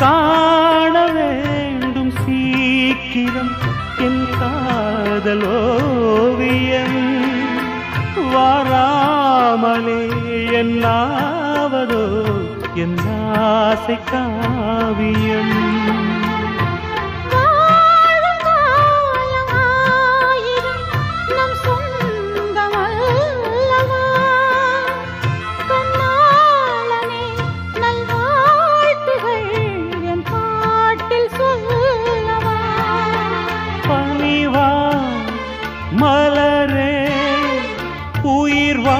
காண வேண்டும் சீக்கிரம் என் காதலோவியம். வாராமலே என்னாவதோ என் ஆசை காவியம். மலரே உயிர் வா